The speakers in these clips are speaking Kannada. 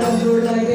കണ്ടുടകേ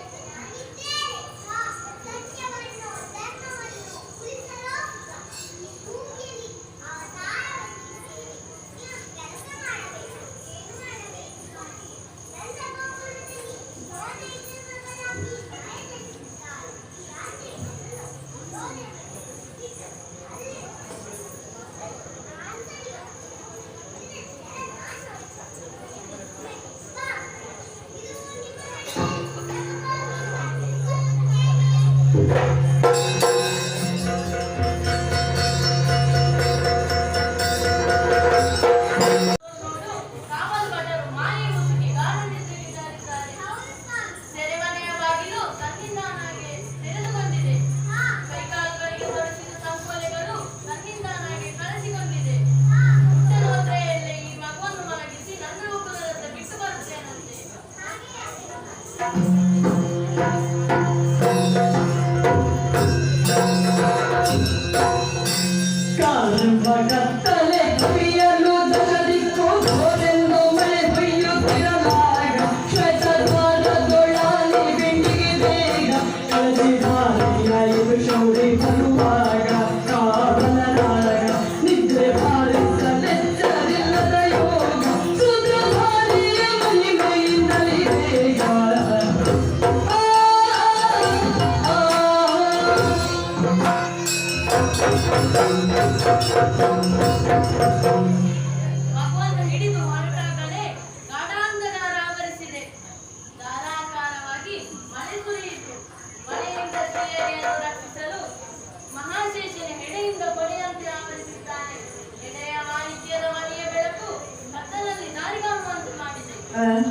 ಭಗವ ಹಿಡಿದು ಹೊರಡಾಗಲೇ ಧಾರಾಕಾರವಾಗಿ ಮಳೆ ಸುರಿಯಿತು ಮನೆಯಿಂದ ರಕ್ಷಿಸಲು ಮಹಾಶೇಷ ಹೆಚ್ಚು ಆವರಿಸಿದ್ದಾರೆ ಹೆಚ್ಚು ನಾರಿಗಾಮ